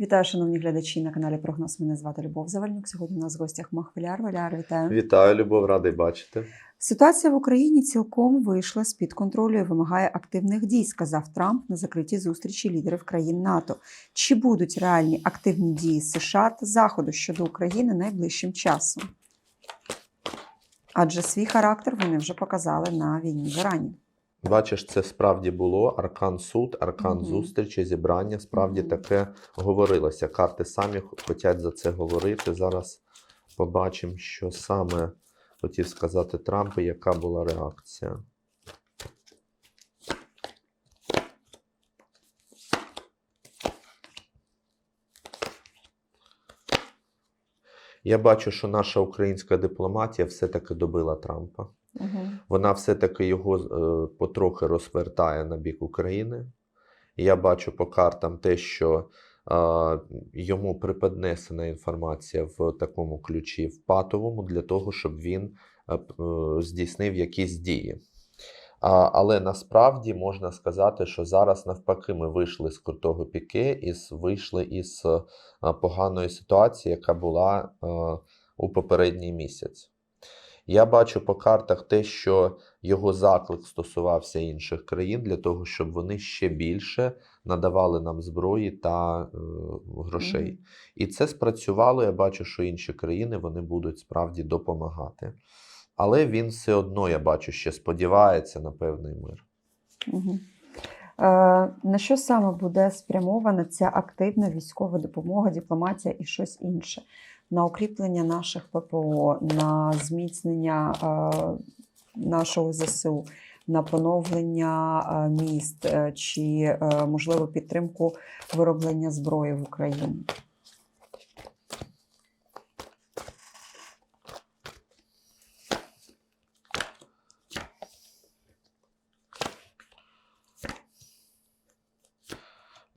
Вітаю, шановні глядачі на каналі Прогноз. Мене звати Любов Завальнюк. Сьогодні у нас в гостях Махвиляр. Валяр, вітаю. Вітаю, Любов, радий бачити. Ситуація в Україні цілком вийшла з під контролю і вимагає активних дій, сказав Трамп на закритій зустрічі лідерів країн НАТО. Чи будуть реальні активні дії США та Заходу щодо України найближчим часом? Адже свій характер вони вже показали на війні в Ірані. Бачиш, це справді було аркан суд, аркан Мгм. зустрічі, зібрання. Справді Мгм. таке говорилося. Карти самі хочуть за це говорити. Зараз побачимо, що саме хотів сказати Трамп і яка була реакція. Я бачу, що наша українська дипломатія все-таки добила Трампа. Вона все-таки його е, потрохи розвертає на бік України. Я бачу по картам те, що е, йому приподнесена інформація в такому ключі в патовому для того, щоб він е, е, здійснив якісь дії. А, але насправді можна сказати, що зараз навпаки ми вийшли з крутого піке і вийшли із е, поганої ситуації, яка була е, у попередній місяць. Я бачу по картах те, що його заклик стосувався інших країн для того, щоб вони ще більше надавали нам зброї та е, грошей. Мгм. І це спрацювало. Я бачу, що інші країни вони будуть справді допомагати. Але він все одно, я бачу, ще сподівається на певний мир. Угу. Е, на що саме буде спрямована ця активна військова допомога, дипломатія і щось інше? На укріплення наших ППО, на зміцнення е, нашого ЗСУ, на поновлення е, міст е, чи, можливо, підтримку вироблення зброї в Україні?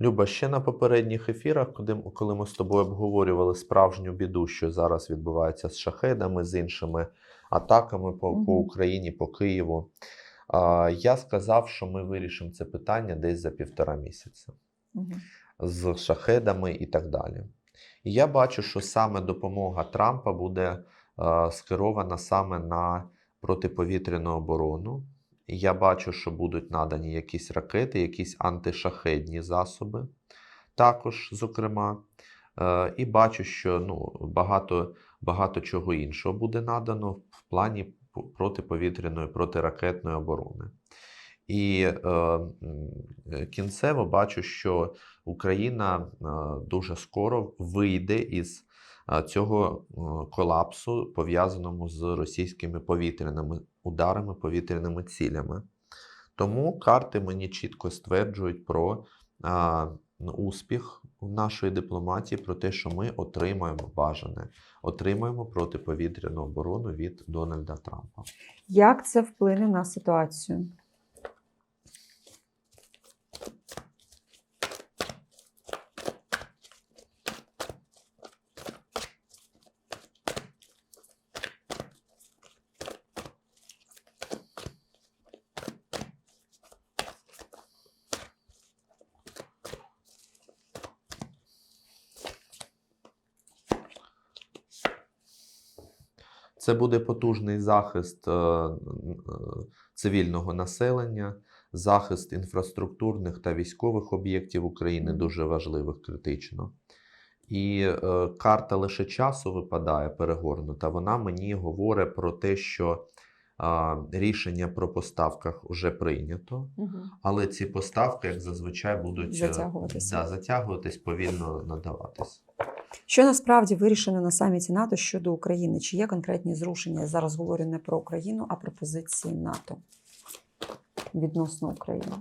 Люба, ще на попередніх ефірах, коли, ми з тобою обговорювали справжню біду, що зараз відбувається з шахедами, з іншими атаками по, по Україні, по Києву, а, я сказав, що ми вирішимо це питання десь за півтора місяця Угу. з шахедами і так далі. І я бачу, що саме допомога Трампа буде е, скерована саме на протиповітряну оборону. Я бачу, що будуть надані якісь ракети, якісь антишахедні засоби, також, зокрема. Е, і бачу, що ну, багато, багато чого іншого буде надано в плані протиповітряної, протиракетної оборони. І е, е, кінцево бачу, що Україна е, дуже скоро вийде із цього колапсу, пов'язаному з російськими повітряними ударами, повітряними цілями. Тому карти мені чітко стверджують про а, успіх нашої дипломатії, про те, що ми отримаємо бажане, отримаємо протиповітряну оборону від Дональда Трампа. Як це вплине на ситуацію? Це буде потужний захист е, е, цивільного населення, захист інфраструктурних та військових об'єктів України, дуже важливих критично. І е, карта лише часу випадає перегорнута. Вона мені говорить про те, що рішення про поставках вже прийнято, Угу. але ці поставки, як зазвичай, будуть Затягуватися. Да, затягуватись, повільно надаватись. Що насправді вирішено на саміті НАТО щодо України? Чи є конкретні зрушення? Я зараз говорю не про Україну, а про позиції НАТО відносно України.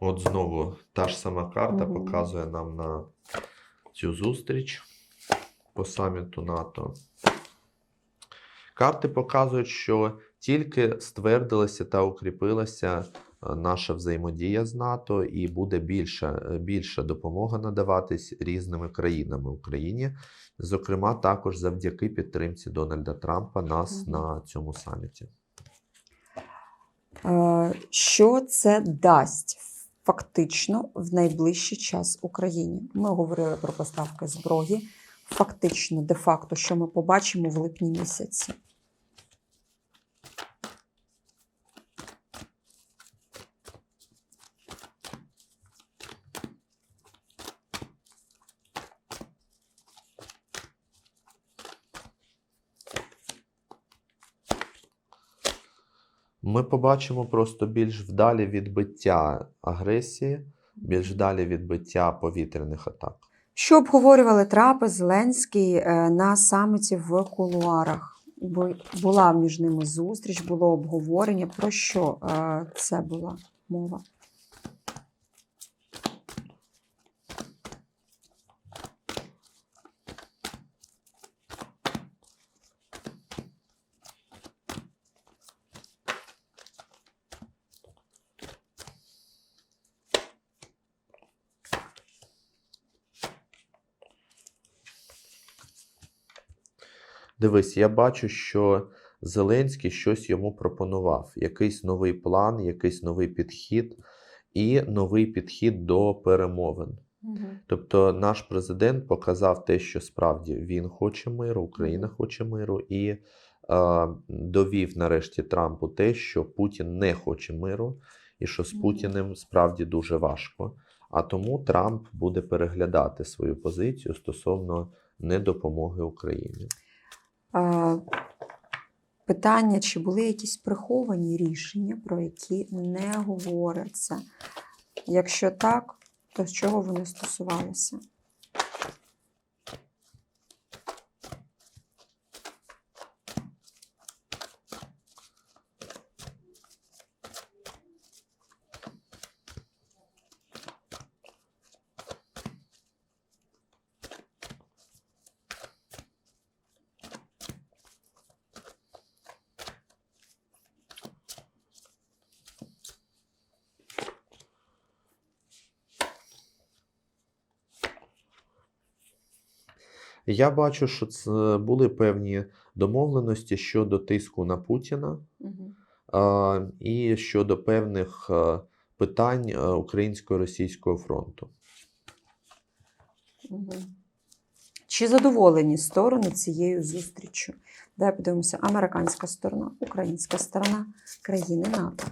От знову та ж сама карта Мгм. показує нам на цю зустріч по саміту НАТО. Карти показують, що тільки ствердилася та укріпилася е, наша взаємодія з НАТО і буде більша, е, більша допомога надаватись різними країнами Україні, зокрема, також завдяки підтримці Дональда Трампа нас Мгм. на цьому саміті. Е, Що це дасть фактично в найближчий час Україні? Ми говорили про поставки зброї. Фактично, де-факто, що ми побачимо в липні місяці. Ми побачимо просто більш вдалі відбиття агресії, більш вдалі відбиття повітряних атак. Що обговорювали Трапи, Зеленський е, на саміті в кулуарах? Бу- Була між ними зустріч, було обговорення. Про що е, це була мова? Дивись, я бачу, що Зеленський щось йому пропонував: якийсь новий план, якийсь новий підхід і новий підхід до перемовин. Тобто наш президент показав те, що справді він хоче миру, Україна хоче миру, і е, довів нарешті Трампу те, що Путін не хоче миру, і що з Путіним справді дуже важко. А тому Трамп буде переглядати свою позицію стосовно недопомоги Україні. Питання, чи були якісь приховані рішення, про які не говориться? Якщо так, то з чого вони стосувалися? Я бачу, що це були певні домовленості щодо тиску на Путіна. а, і щодо певних е, питань е, українсько-російського фронту. Чи задоволені сторони цією зустрічю? Давай подивимося: американська сторона, українська сторона, країни НАТО.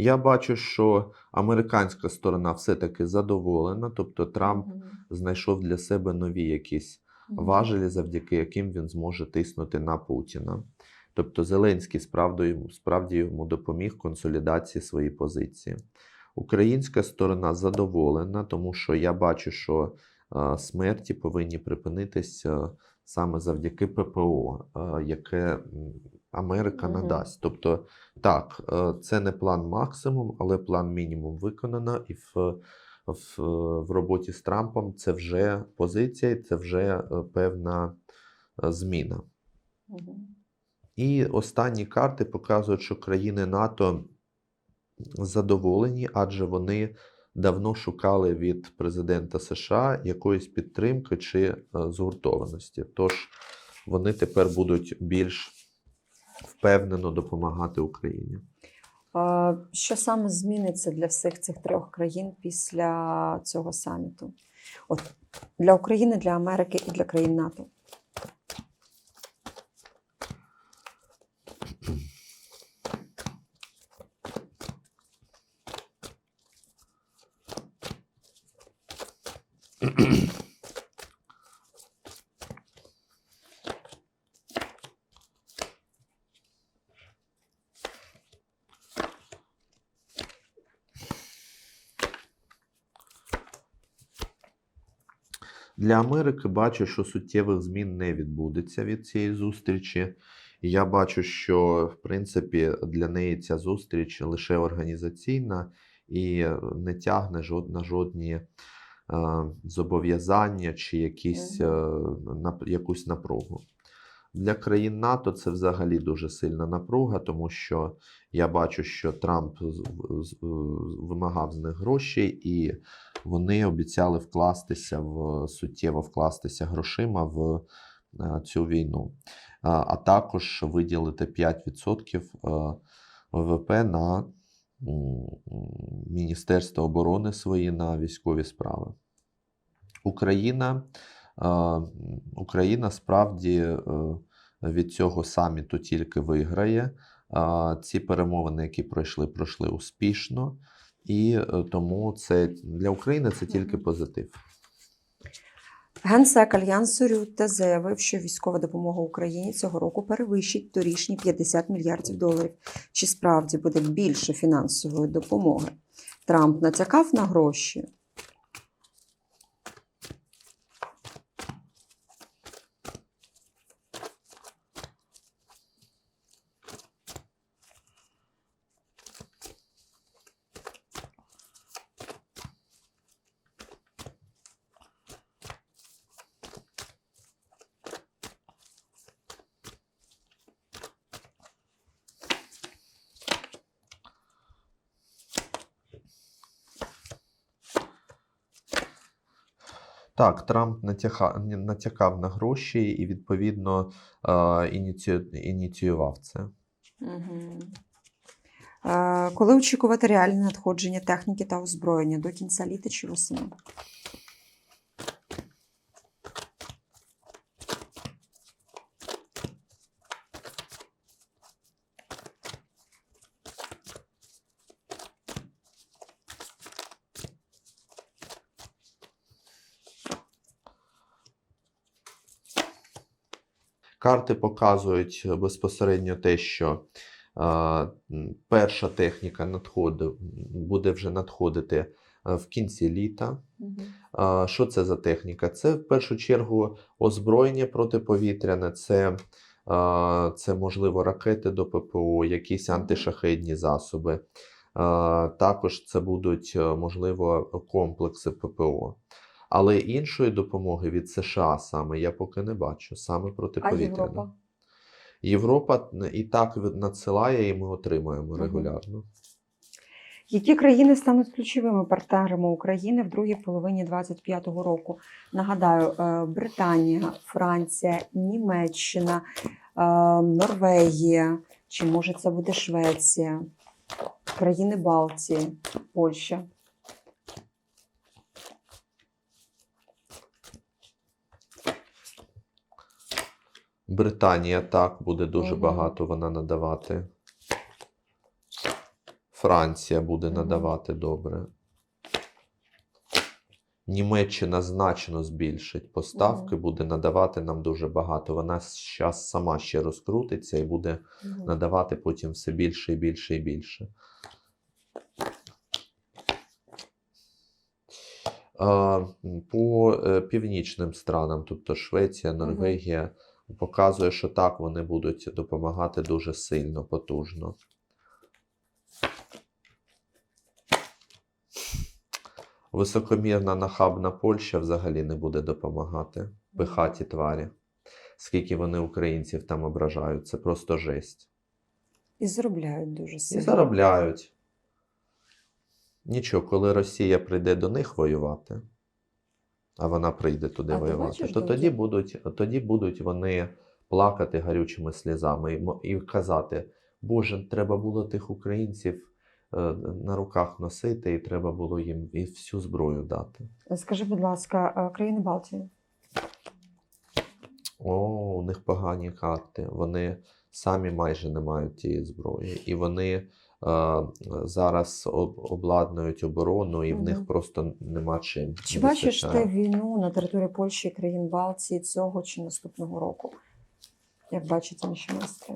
Я бачу, що американська сторона все-таки задоволена, тобто Трамп Мгм. знайшов для себе нові якісь Мгм. важелі, завдяки яким він зможе тиснути на Путіна. Тобто Зеленський справді, справді йому допоміг консолідації своєї позиції. Українська сторона задоволена, тому що я бачу, що е, смерті повинні припинитися саме завдяки ППО, е, яке Америка надасть. Тобто, так, е, це не план максимум, але план мінімум виконано, і в, в, в роботі з Трампом це вже позиція, і це вже е, певна е, зміна. Мгм. І останні карти показують, що країни НАТО задоволені, адже вони давно шукали від президента США якоїсь підтримки чи згуртованості. Тож вони тепер будуть більш впевнено допомагати Україні. Що саме зміниться для всіх цих трьох країн після цього саміту? От для України, для Америки і для країн НАТО. Для Америки бачу, що суттєвих змін не відбудеться від цієї зустрічі. Я бачу, що в принципі для неї ця зустріч лише організаційна і не тягне на жодні е, зобов'язання чи якісь, е, нап- якусь напругу. Для країн НАТО це взагалі дуже сильна напруга, тому що я бачу, що Трамп вимагав з них гроші, і вони обіцяли вкластися в суттєво вкластися грошима в е, цю війну, А- також виділити 5% е, ВВП на Міністерство оборони свої на військові справи. Україна, Україна справді е, від цього саміту тільки виграє. Ці перемовини, які пройшли, пройшли успішно, і е, тому це для України це тільки позитив. Генсек Альянсу Рютте заявив, що військова допомога Україні цього року перевищить торішні 50 мільярдів доларів. Чи справді буде більше фінансової допомоги? Трамп натякав на гроші. Так, Трамп натякав на гроші і, відповідно, е, ініці- ініціював це. Угу. Коли очікувати реальне надходження техніки та озброєння до кінця літа чи восени? Карти показують безпосередньо те, що е, перша техніка надходи, буде вже надходити е, в кінці літа. А, Що це за техніка? Це в першу чергу озброєння протиповітряне, це, це можливо ракети до ППО, якісь антишахедні засоби. Також це будуть, е, можливо, комплекси ППО. Але іншої допомоги від США саме я поки не бачу, саме А. Європа? Європа і так надсилає, і ми отримуємо регулярно. Які країни стануть ключовими партнерами України в другій половині 2025 року? Нагадаю, е, Британія, Франція, Німеччина, е, Норвегія, чи може це буде Швеція, країни Балтії, Польща. Британія так буде дуже Мгм. багато вона надавати. Франція буде надавати добре. Німеччина значно збільшить поставки, Мгм. буде надавати нам дуже багато. Вона зараз сама ще розкрутиться і буде надавати потім все більше і більше і більше. По е, північним странам, тобто Швеція. Норвегія, показує, що так вони будуть допомагати дуже сильно, потужно. Високомірна нахабна Польща взагалі не буде допомагати пихаті тварі. Скільки вони українців там ображають, це просто жесть. І заробляють дуже І сильно. заробляють. Нічого, коли Росія прийде до них воювати, а вона прийде туди А воювати, бачиш, то тоді будуть, тоді будуть вони плакати гарючими сльозами і, казати: Боже, треба було тих українців е, на руках носити, і треба було їм і всю зброю дати. Скажи, будь ласка, країни Балтії. О, у них погані карти. Вони самі майже не мають тієї зброї. І вони зараз об- обладнують оборону, і в них просто нема чим. Чи бачиш ти війну на території Польщі і країн Балтії цього чи наступного року? Як бачать інші майстри?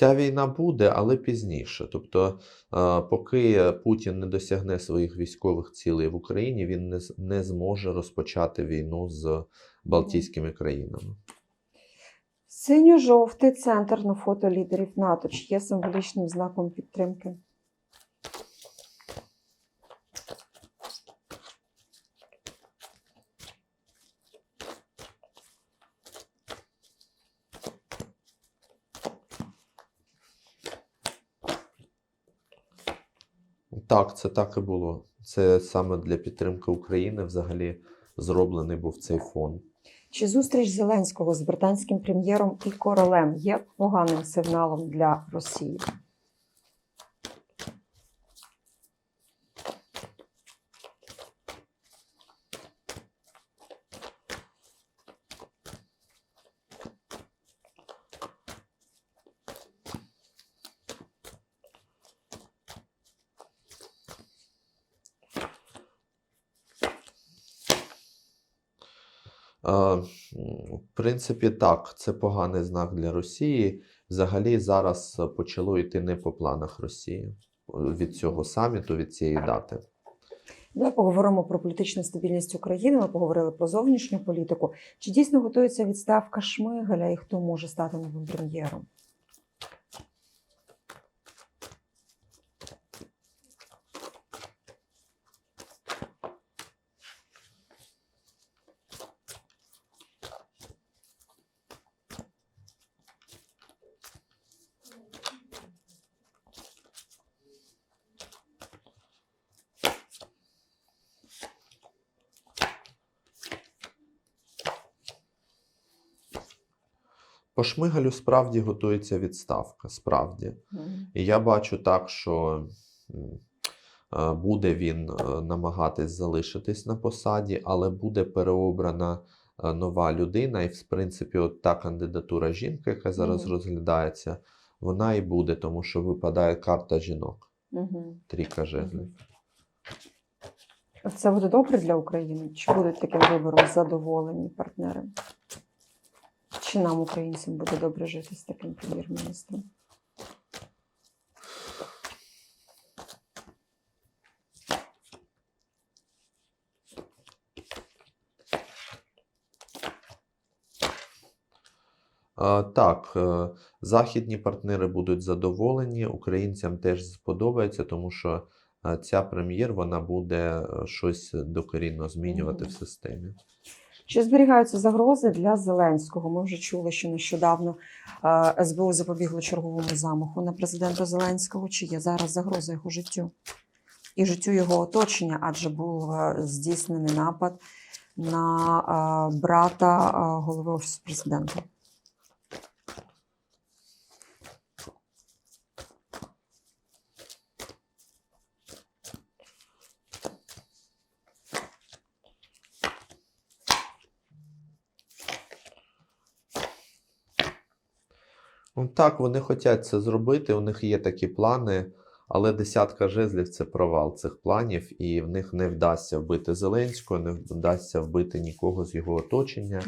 Ця війна буде, але пізніше. Тобто, е, поки Путін не досягне своїх військових цілей в Україні, він не, зможе розпочати війну з Балтійськими країнами. Синьо-жовтий центр на фото лідерів НАТО чи є символічним знаком підтримки? Так, це так і було. Це саме для підтримки України взагалі зроблений був цей фон. Чи зустріч Зеленського з британським прем'єром і королем є поганим сигналом для Росії? В принципі, так, це поганий знак для Росії. Взагалі зараз е, почало йти не по планах Росії е, від цього саміту, від цієї дати. Давай поговоримо про політичну стабільність України. Ми поговорили про зовнішню політику. Чи дійсно готується відставка Шмигаля і хто може стати новим прем'єром? По Шмигалю справді готується відставка. Справді. І я бачу так, що е, буде він е, намагатись залишитись на посаді, але буде переобрана е, нова людина. І, в принципі, от та кандидатура жінки, яка зараз Мгм. розглядається, вона і буде, тому що випадає карта жінок. Угу. Трійка жезлів. Це буде добре для України? Чи будуть таким вибором задоволені партнери? Чи нам, українцям, буде добре жити з таким прем'єр-міністром? Так, е, західні партнери будуть задоволені, українцям теж сподобається, тому що е, ця прем'єр вона буде е, щось докорінно змінювати в системі. Чи зберігаються загрози для Зеленського? Ми вже чули, що нещодавно е, СБУ запобігло черговому замаху на президента Зеленського. Чи є зараз загроза його життю і життю його оточення? Адже був е, здійснений напад на е, брата голови офісу президента. Так, вони хочуть це зробити, у них є такі плани, але десятка жезлів це провал цих планів, і в них не вдасться вбити Зеленського, не вдасться вбити нікого з його оточення.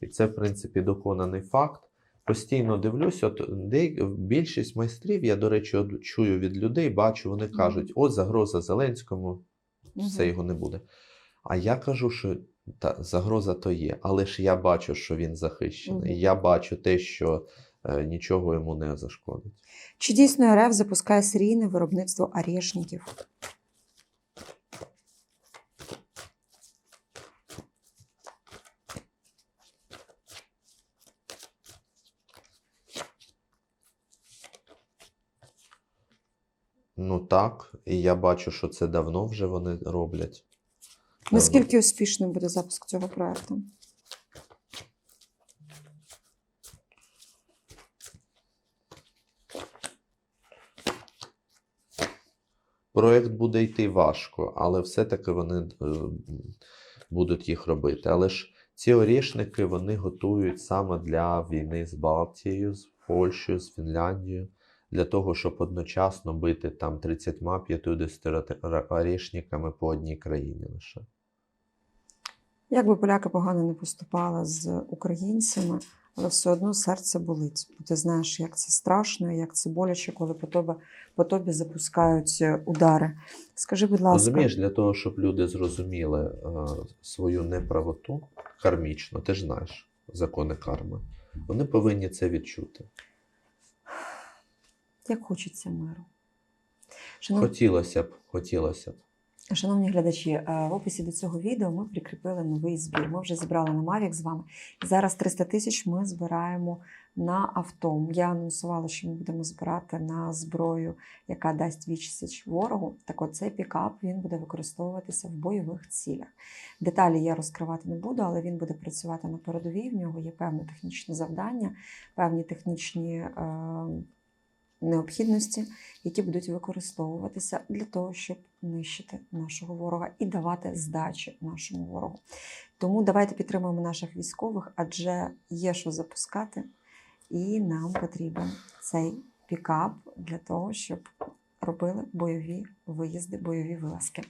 І це, в принципі, доконаний факт. Постійно дивлюсь, от де, більшість майстрів, я, до речі, от чую від людей, бачу, вони кажуть, от загроза Зеленському, все його не буде. А я кажу, що та, загроза то є, але ж я бачу, що він захищений. Я бачу те, що нічого йому не зашкодить. Чи дійсно РФ запускає серійне виробництво орешників? Ну так, і я бачу, що це давно вже вони роблять. Наскільки успішним буде запуск цього проекту? Проєкт буде йти важко, але все-таки вони е, будуть їх робити. Але ж ці орішники вони готують саме для війни з Балтією, з Польщею, з Фінляндією, для того, щоб одночасно бити там 30-50 орішниками по одній країні лише. Як би поляки погано не поступали з українцями, але все одно серце болить. Бо ти знаєш, як це страшно, як це боляче, коли по тобі, по тобі запускають е, удари. Скажи, будь ласка, Розумієш, для того, щоб люди зрозуміли е, свою неправоту кармічно, ти ж знаєш закони карми, вони повинні це відчути. як хочеться миру? Шановні, Хотілося б, хотілося б. Шановні глядачі, е, в описі до цього відео ми прикріпили новий збір. Ми вже зібрали на Mavic з вами. Зараз 300 тисяч ми збираємо на авто. Я анонсувала, що ми будемо збирати на зброю, яка дасть відсіч ворогу. Так от цей пікап він буде використовуватися в бойових цілях. Деталі я розкривати не буду, але він буде працювати на передовій. В нього є певне технічне завдання, певні технічні. Е- Необхідності, які будуть використовуватися для того, щоб нищити нашого ворога і давати здачі нашому ворогу. Тому давайте підтримуємо наших військових, адже є що запускати, і нам потрібен цей пікап для того, щоб робили бойові виїзди, бойові вилазки.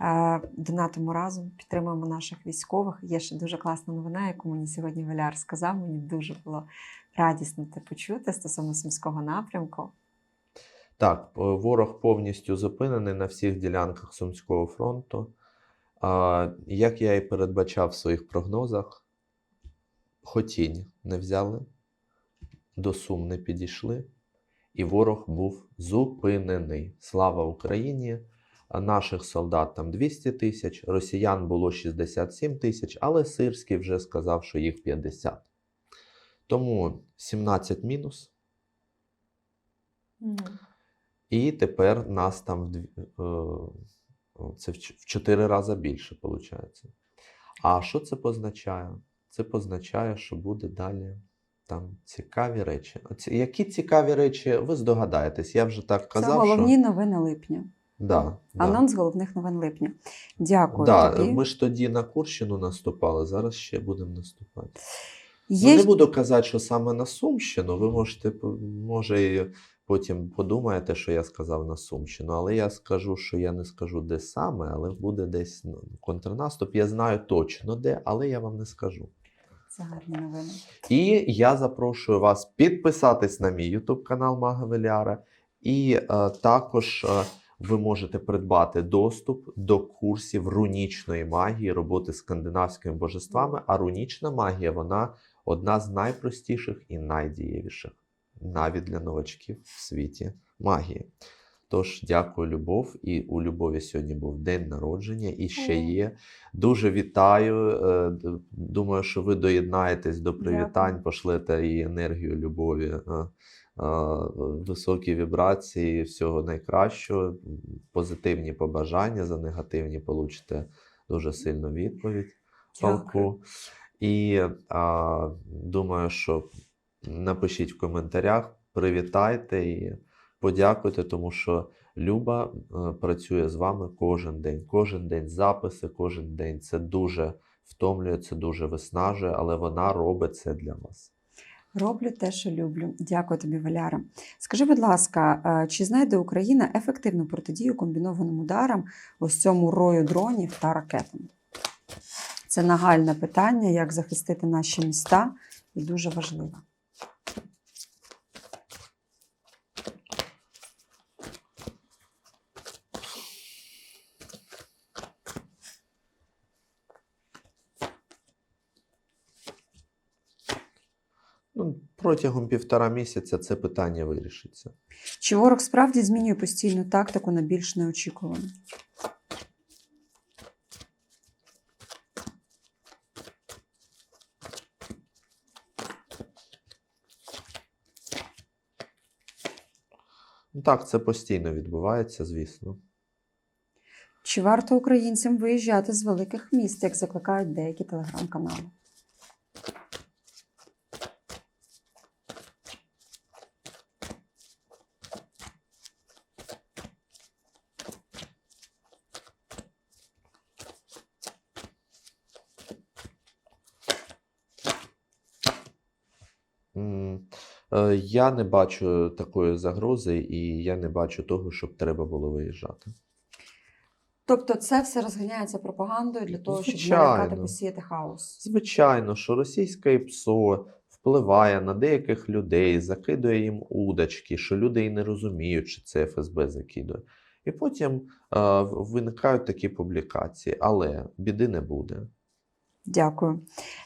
Е, Донатимо разом, підтримуємо наших військових. Є ще дуже класна новина, яку мені сьогодні Валяр сказав. Мені дуже було радісно те почути стосовно сумського напрямку. Так, е, ворог повністю зупинений на всіх ділянках Сумського фронту. Як я і передбачав в своїх прогнозах, Хотінь не взяли, до Сум не підійшли, і ворог був зупинений. Слава Україні! Наших солдат там 200 тисяч, росіян було 67 тисяч, але Сирський вже сказав, що їх 50. Тому 17 мінус. І тепер нас там в е, це в 4 рази більше, виходить. А що це позначає? Це позначає, що буде далі там цікаві речі. Оці- Які цікаві речі, ви здогадаєтесь. Я вже так Це головні що новини липня. да, да. Анонс головних новин липня. Дякую. Да, тобі. ми ж тоді на Курщину наступали, зараз ще будемо наступати. Є Ну, не буду казати, що саме на Сумщину. Ви можете, може, і потім подумаєте, що я сказав на Сумщину, але я скажу, що я не скажу, де саме, але буде десь ну, контрнаступ. Я знаю точно де, але я вам не скажу. Це гарні новини. І я запрошую вас підписатись на мій YouTube канал Мага Веляра. І е, також е, ви можете придбати доступ до курсів рунічної магії, роботи з скандинавськими божествами. А рунічна магія вона одна з найпростіших і найдієвіших, навіть для новачків в світі магії. Тож, дякую, Любов. І у Любові сьогодні був день народження, і ще є. Дуже вітаю. е, Думаю, що ви доєднаєтесь до привітань, пошлете їй енергію любові, е, е, високі вібрації, всього найкращого, позитивні побажання за негативні получите дуже сильну відповідь. Павку. І а, думаю, що напишіть в коментарях, привітайте і подякуйте, тому що Люба е, працює з вами кожен день. Кожен день записи, кожен день. Це дуже втомлює, це дуже виснажує, але вона робить це для вас. Роблю те, що люблю. Дякую тобі, Валяра. Скажи, будь ласка, е, чи знайде Україна ефективну протидію комбінованим ударам ось цьому рою дронів та ракетам? Це нагальне питання, як захистити наші міста, і дуже важливе. Ну, протягом півтора місяця це питання вирішиться. Чи ворог справді змінює постійну тактику на більш неочікувану? Ну, так, це постійно відбувається, звісно. Чи варто українцям виїжджати з великих міст, як закликають деякі телеграм-канали? М, е, Я не бачу такої загрози, і я не бачу того, щоб треба було виїжджати. Тобто це все розганяється пропагандою для того, щоб налякати посіяти хаос. Звичайно, що російське ПСО впливає на деяких людей, закидує їм удочки, що люди і не розуміють, що це ФСБ закидує. І потім е, виникають такі публікації, але біди не буде. Дякую.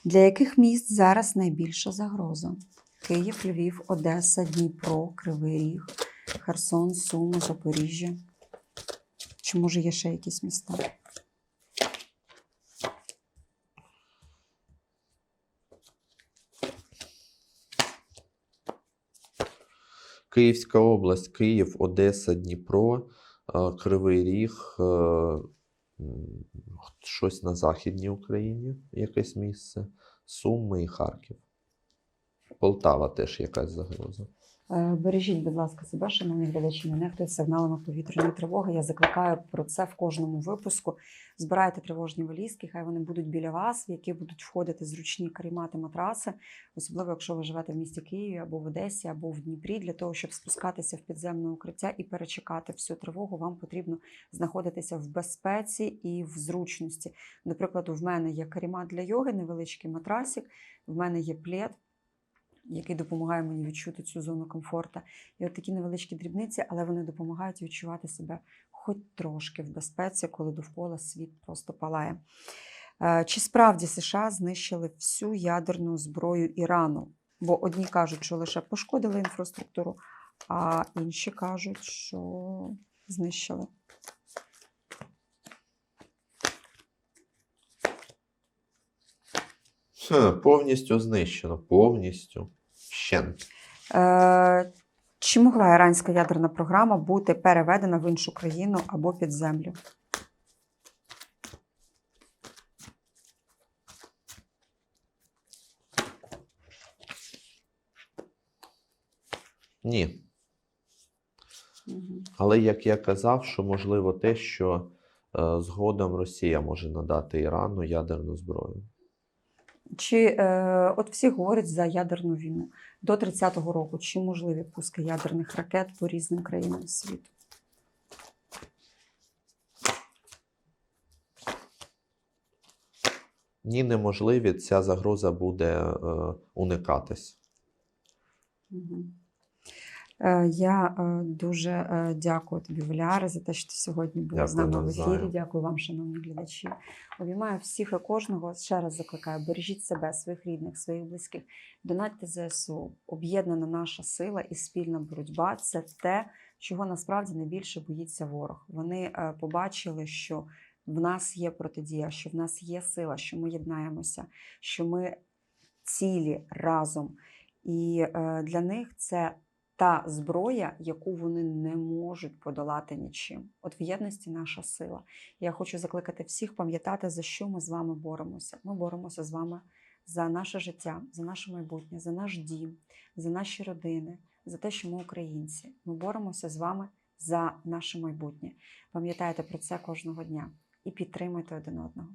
Для яких міст зараз найбільша загроза? Київ, Львів, Одеса, Дніпро, Кривий Ріг, Херсон, Суми, Запоріжжя. Чи може є ще якісь міста? Київська область, Київ, Одеса, Дніпро, е, Кривий Ріг, е, щось на Західній Україні, якесь місце, Суми і Харків. Полтава теж якась загроза. Е, Бережіть, будь ласка, себе, шановні глядачі, не нехтуйте сигналами повітряної тривоги. Я закликаю про це в кожному випуску. Збирайте тривожні валізки, хай вони будуть біля вас, в які будуть входити зручні карімати матраси, особливо якщо ви живете в місті Києві або в Одесі, або в Дніпрі. Для того, щоб спускатися в підземне укриття і перечекати всю тривогу, вам потрібно знаходитися в безпеці і в зручності. До прикладу, в мене є карімат для йоги, невеличкий матрасик, в мене є плед, який допомагає мені відчути цю зону комфорту. І от такі невеличкі дрібниці, але вони допомагають відчувати себе хоч трошки в безпеці, коли довкола світ просто палає. Е, Чи справді США знищили всю ядерну зброю Ірану? Бо одні кажуть, що лише пошкодили інфраструктуру, а інші кажуть, що знищили. Повністю знищено, повністю. Щент. Е, Чи могла іранська ядерна програма бути переведена в іншу країну або під землю? Ні. Але як я казав, що можливо те, що е, згодом Росія може надати Ірану ядерну зброю. Чи е, от всі говорять за ядерну війну до 30-го року? Чи можливі пуски ядерних ракет по різним країнам світу? Ні, неможливі, ця загроза буде е, уникатись. Мгм. Е, Я е, дуже е, дякую тобі, Валяре, за те, що ти сьогодні був з нами в ефірі. Дякую вам, шановні глядачі. Обіймаю всіх і кожного. Ще раз закликаю: бережіть себе, своїх рідних, своїх близьких. Донатьте ЗСУ. Об'єднана наша сила і спільна боротьба це те, чого насправді найбільше боїться ворог. Вони побачили, що в нас є протидія, що в нас є сила, що ми єднаємося, що ми цілі разом. І для них це та зброя, яку вони не можуть подолати нічим. От в єдності наша сила. Я хочу закликати всіх пам'ятати, за що ми з вами боремося. Ми боремося з вами за наше життя, за наше майбутнє, за наш дім, за наші родини, за те, що ми українці. Ми боремося з вами за наше майбутнє. Пам'ятайте про це кожного дня і підтримуйте один одного.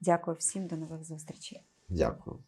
Дякую всім, до нових зустрічей. Дякую.